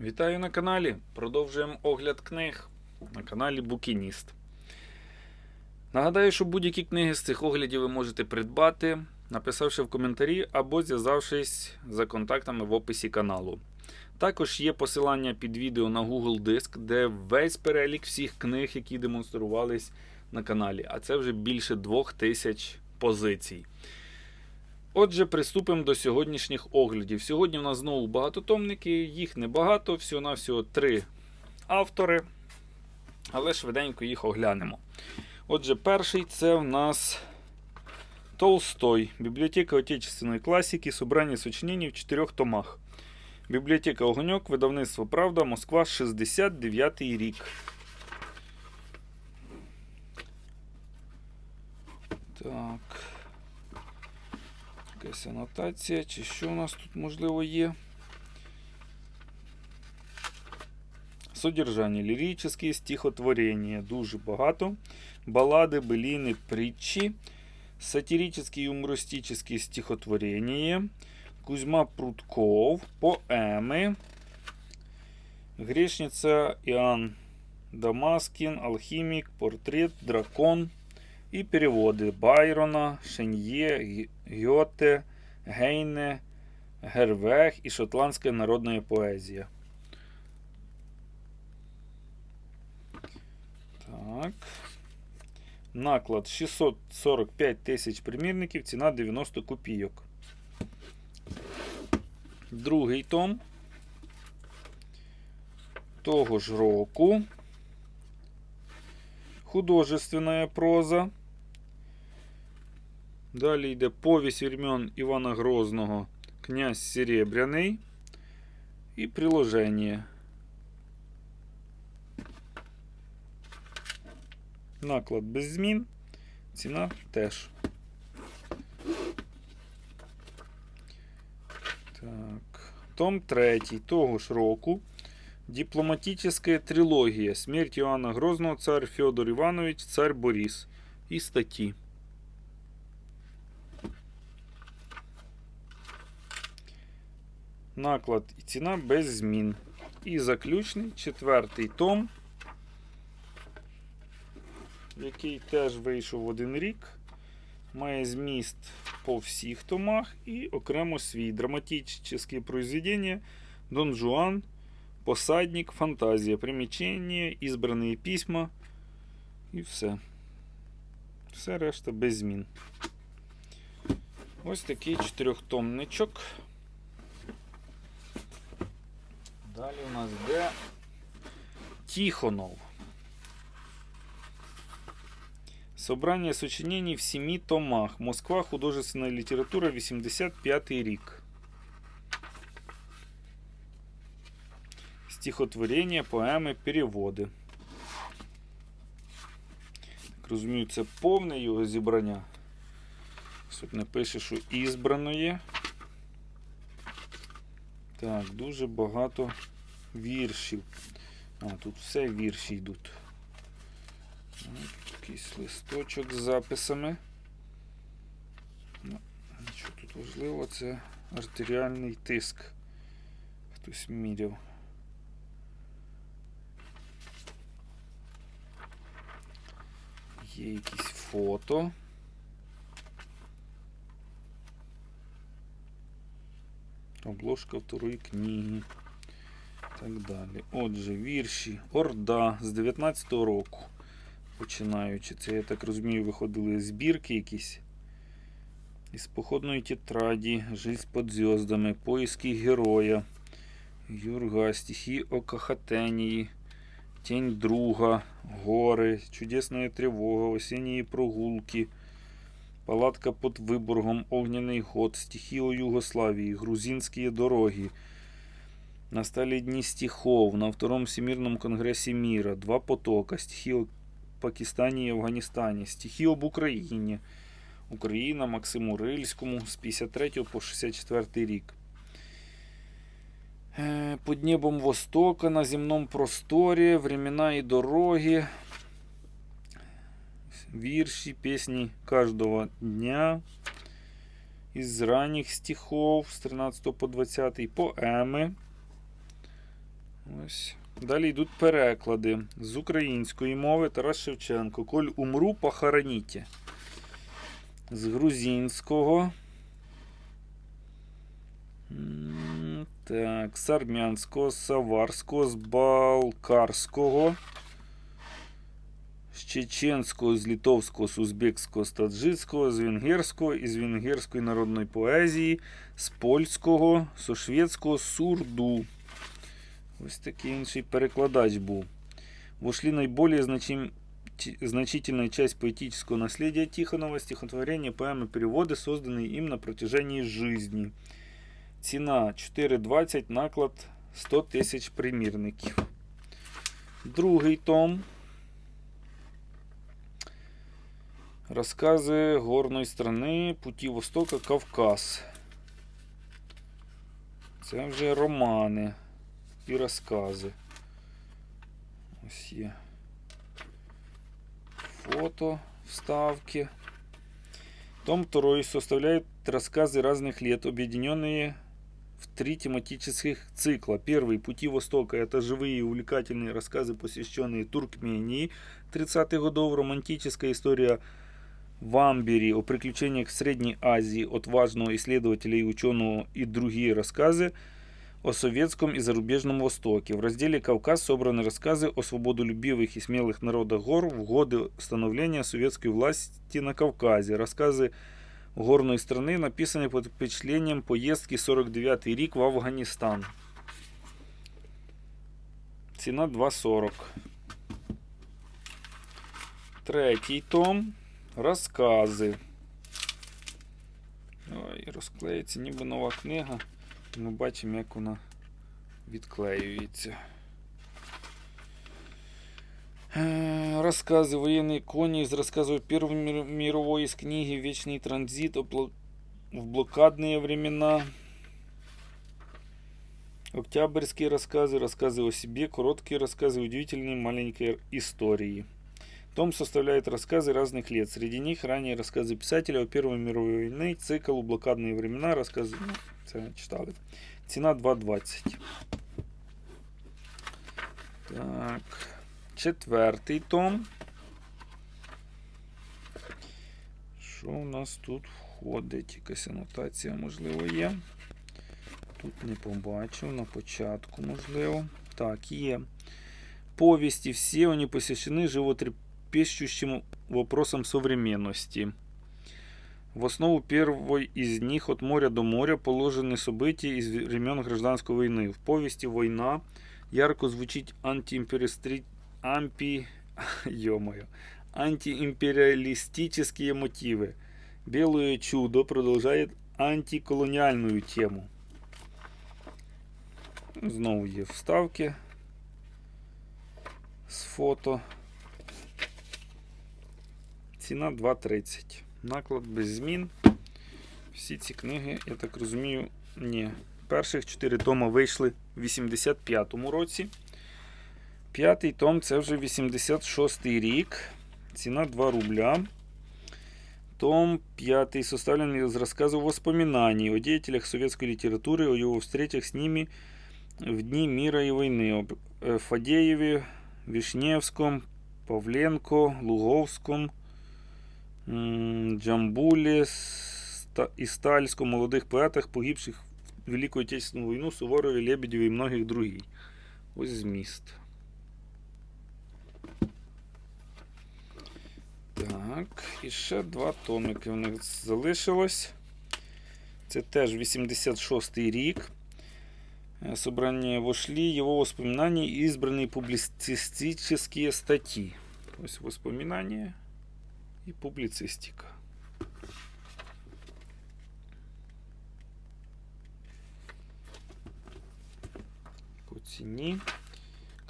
Вітаю на каналі. Продовжуємо огляд книг на каналі Букініст. Нагадаю, що будь-які книги з цих оглядів ви можете придбати, написавши в коментарі або зв'язавшись за контактами в описі каналу. Також є посилання під відео на Google Диск, де весь перелік всіх книг, які демонструвались на каналі. А це вже більше 2000 позицій. Отже, приступимо до сьогоднішніх оглядів. Сьогодні в нас знову багатотомники, їх небагато, всього-навсього три автори, але швиденько їх оглянемо. Отже, перший це в нас Толстой. Бібліотека отечественної класики, собрання сочинений в чотирьох томах. Бібліотека Огоньок, видавництво Правда, Москва, 69 рік. Так. Якась анотація, чи що у нас тут можливо є. Содержання. Ліричні стихотворення. Дуже багато. Балади, былины, притчі. Сатирические и юмористические стихотворения. Кузьма Прутков. Поеми. Грешница Иоанн Дамаскин. Алхимик. Портрет. Дракон. І переводи Байрона, Шеньє, Гьоте, Гейне, Гервех і шотландська народна поезія. Так. Наклад 645 тисяч примірників, ціна 90 копійок. Другий том. Того ж року. Художественная проза. Далі йде повість вірмен Івана Грозного Князь Серебряний. І приложення. Наклад без змін. Ціна теж. Так. Том 3 того ж року. Дипломатическая трилогия. Смерть Иоанна Грозного, царь Федор Иванович, царь Борис. І статті. Наклад і ціна без змін. І заключний четвертий том, який теж вийшов в один рік. Має зміст по всіх томах і окремо свій драматичне произведення Дон Жуан. Посадник, фантазія, примічення, ізбрані письма і все. Все решта без змін. Ось такий чотирьохтомничок. Далі у нас йде Тихонов. Собрання сочинений в семи томах. Москва. Художественная література, 85 рік. Стихотворення, поеми, переводи. Так розумію, це повне його зібрання. Тут не пише, що ізбрано є. Так, дуже багато віршів. А, тут все вірші йдуть. Якийсь листочок з записами. Ну, що тут важливо, це артеріальний тиск. Хтось міряв. Є якісь фото. Обложка второї книги. Так далі. Отже, вірші Орда з 19-го року. Починаючи. Це, я так розумію, виходили збірки якісь. Із походної тетраді, Жизнь під зв'язками, Поиски героя, Юрга, стихи о Кахатенії, Тень друга, Горы, Чудесная тревога, Осенние прогулки, Палатка под Выборгом, Огненный год, Стихи о Югославии, Грузинские дороги, Настали дни стихов на Втором Всемирном конгрессе мира, Два потока, Стихи Пакистані і Афганістані, Стихи об Україні, Україна Максиму Рильському з 53 по 64 рік. Е, Под небом Востока, на земном просторе, времена и дороги, вірші, пісні кожного дня, із ранніх стихов з 13 по 20, поеми, Ось. Далі йдуть переклади з української мови Тарас Шевченко. Коль умру, похороніть. З грузинського. Так, з армянського, з саварського, з балкарського, з чеченського, з литовського, з узбекського, з таджикського, з венгерського, із венгерської народної поезії, з польського, з шведського, з сурду. Ось такий інший перекладач був. Вошли наиболее значим... ти- значительная часть поэтического наследия Тихонова, стихотворения, поэмы, переводы, созданные им на протяжении жизни. Ціна 4,20, наклад 100 тисяч примірників. Другий том. Розкази горної страни, путі Востока, Кавказ. Це вже романи і розкази. Ось є фото, вставки. Том второй составляет рассказы разных лет, объединенные в три тематических цикла. Первый «Пути Востока» — это живые и увлекательные рассказы, посвященные Туркмении 30-х годов, романтическая история в Амбере о приключениях в Средней Азии от важного исследователя и ученого и другие рассказы о советском и зарубежном Востоке. В разделе «Кавказ» собраны рассказы о свободолюбивых и смелых народах гор в годы становления советской власти на Кавказе. Рассказы горної страны написані під впечатлением поїздки 49-й рік в Афганістан. Ціна 2,40. Третій том. Розкази. Ой, розклеїться, ніби нова книга. Ми бачимо, як вона відклеюється. Э, Рассказы военной кони из рассказов Первой мир- мировой из книги «Вечный транзит» о бло- в блокадные времена. Октябрьские рассказы, рассказы о себе, короткие рассказы, удивительные маленькие истории. Том составляет рассказы разных лет. Среди них ранние рассказы писателя о Первой мировой войны, цикл «Блокадные времена», рассказы... Ну, це читали. Ціна 2,20. Так. Четвертий том. Що у нас тут входить? Якась анотація, можливо, є. Тут не побачив, на початку, можливо. Так, є. Повести все они посвящены животрепещущим вопросам современности. В основу первой из них «От моря до моря» положены события из времен гражданской войны. В повести «Война» ярко звучит антиимперистри... ампи... Антиимпериалистические мотивы. «Белое чудо» продолжает антиколониальную тему. Знову є вставки з фото. Ціна 2,30. Наклад без змін. Всі ці книги, я так розумію, ні. Перших 4 тома вийшли в 85-му році. П'ятий том це вже 86-й рік. Ціна 2 рубля. Том 5 составленный из рассказов воспоминаний о деятелях советской литературы, о его встречах с ними в дни мира и войны. Об э, Фадееве, Вишневском, Павленко, Луговском, м, Джамбуле Ста- и Стальском, молодых поэтах, погибших в Великую Отечественную войну, Суворове, Лебедеве и многих других. Ось зміст. Так, і ще два томики в них залишилось. Це теж 86-й рік. Э, Собрание вошли его воспоминания и избранные публицистические статьи. То и публицистика. По ціні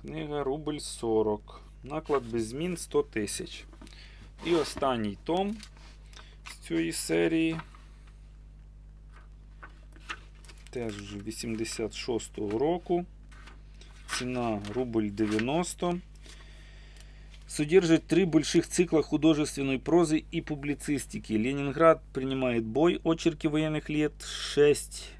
книга рубль 40. Наклад без змін 100 тисяч. І останній том з цієї серії. Теж вже 86-го року. Цена рубль 90. Содержит три больших цикла художественной прозы и публицистики. Ленинград принимает бой. Очерки военных лет. 6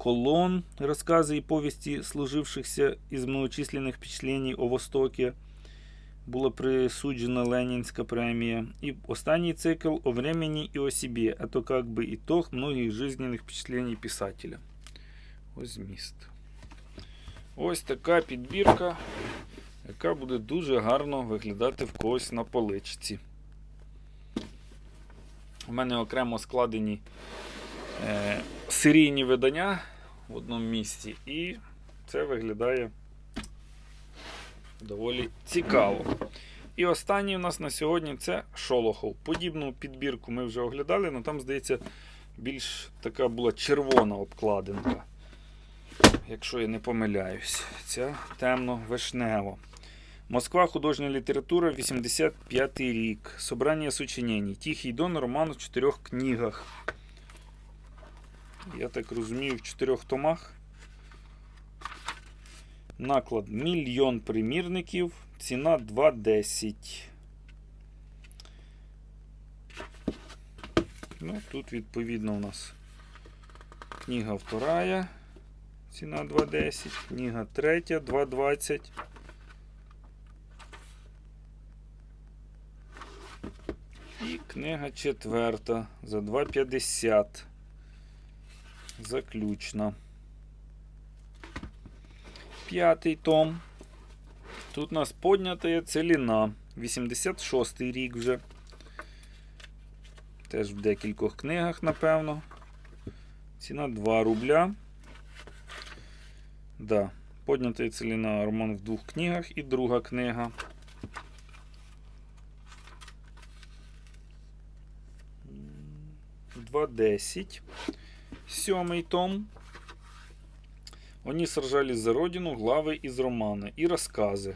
колон, рассказы и повести, служившихся из многочисленных впечатлений о Востоке, була присуджена Ленінська премія. І останній цикл о времени і о себе, а то как бы итог многих жизненных впечатлений писателя. Ось зміст. Ось така підбірка, Яка буде дуже гарно виглядати в когось на поличці. У мене окремо складені е, серійні видання в одному місці, і це виглядає доволі цікаво. І останній у нас на сьогодні це Шолохов. Подібну підбірку ми вже оглядали, але там, здається, більш така була червона обкладинка. Якщо я не помиляюсь, ця темно-вишнева. Москва, художня література, 85 рік. Собрання сочинений. Тихий Дон, роман в чотирьох книгах. Я так розумію, в чотирьох томах. Наклад мільйон примірників. Ціна 2,10. Ну, тут, відповідно, у нас книга вторая. Ціна 2,10. Книга третя 2,20. І книга четверта за 2,50. Заключна. П'ятий том. Тут нас поднята целіна. 86-й рік вже. Теж в декількох книгах, напевно. Ціна 2 рубля. Да. Поднята целіна роман в двох книгах і друга книга. Два десять. Сьомий том. Они сражались за родину, главы из романа и рассказы.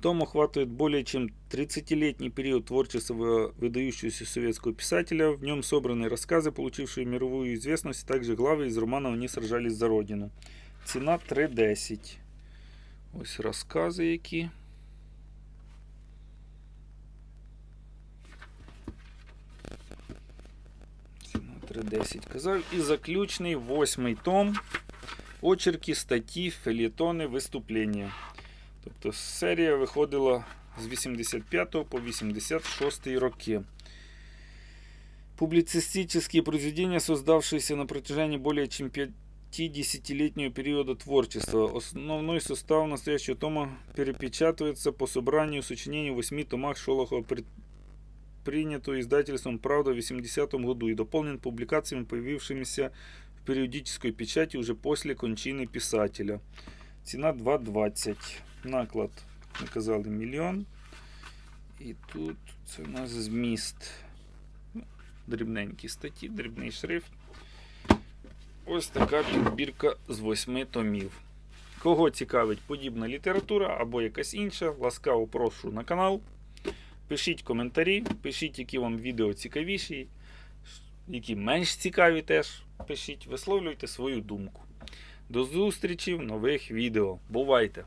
Том охватывает более чем 30-летний период творчества выдающегося советского писателя. В нем собраны рассказы, получившие мировую известность, а также главы из романа «Они сражались за родину». Ціна 3,10. Ось розкази які. 3,10 казав. І заключний восьмий том. Очерки, статті, фельєтони, виступлення. Тобто серія виходила з 85 по 86 роки. Публицистические произведения, создавшиеся на протяжении более чем 50-летнего периода творчества. Основной состав настоящего тома перепечатывается по собранию сочинений в 8 томах Шолохова, принятую издательством «Правда» в 80 году и дополнен публикациями, появившимися в периодической печати уже после кончины писателя. Ціна 2,20. Наклад, ми казали, мільйон. І тут це у нас зміст. Ну, Дрібненькі статті, дрібний шрифт. Ось така підбірка з восьми томів. Кого цікавить подібна література або якась інша, ласкаво прошу на канал. Пишіть коментарі, пишіть, які вам відео цікавіші, які менш цікаві теж. Пишіть, висловлюйте свою думку. До зустрічі в нових відео. Бувайте!